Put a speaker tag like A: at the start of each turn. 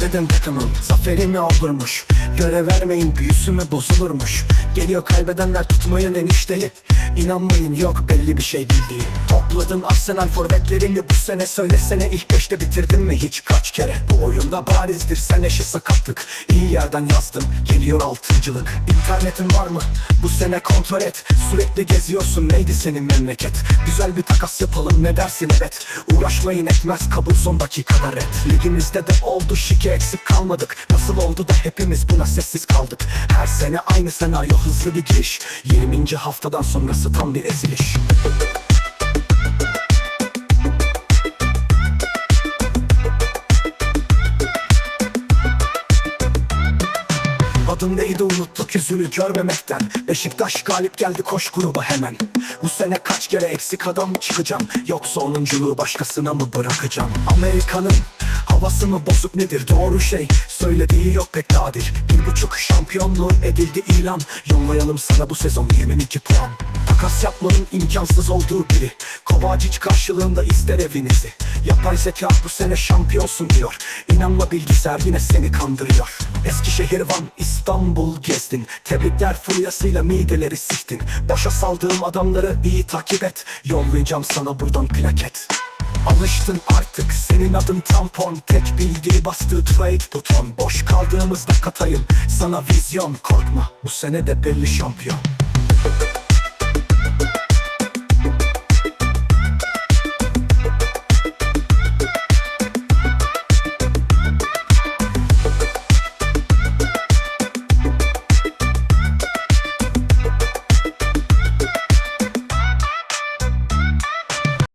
A: dedim takımım Zaferimi olurmuş Görev vermeyin büyüsü bozulurmuş. Geliyor kaybedenler tutmayın enişteyi İnanmayın yok belli bir şey bildiği Topladım Arsenal forvetlerini bu sene Söylesene ilk beşte bitirdin mi hiç kaç kere? Bu oyunda barizdir sen eşi sakatlık. İyi yerden yazdım geliyor altıncılık. İnternetin var mı? Bu sene kontrol et. Sürekli geziyorsun neydi senin memleket? Güzel bir takas yapalım ne dersin? Evet. Uğraşmayın etmez kabul son dakikada red Ligimizde de oldu şike eksik kalmadık. Nasıl oldu da hepimiz buna sessiz kaldık. Her sene aynı senaryo hızlı bir giriş. 20. haftadan sonrası tam bir eziliş. Adım neydi unuttuk yüzünü görmemekten. Beşiktaş galip geldi koş gruba hemen. Bu sene kaç kere eksik adam çıkacağım? Yoksa onunculuğu başkasına mı bırakacağım? Amerika'nın havası mı bozuk nedir? Doğru şey Söylediği yok pek nadir. Bir buçuk şampiyonluğu edildi ilan Yollayalım sana bu sezon 22 puan. Takas yapmanın imkansız olduğu biri. Kovacic karşılığında ister evinizi. Yapay zeka bu sene şampiyonsun diyor. İnanma bilgisayar yine seni kandırıyor. Eskişehir, Van, İstanbul gezdin. Tebrikler furyasıyla mideleri siktin. Boşa saldığım adamları iyi takip et. Yollayacağım sana buradan plaket Alıştın artık senin adın tampon. Tek bildiği bastığı trade buton. Boş kaldığımızda katayım sana vizyon. Korkma bu sene de belli şampiyon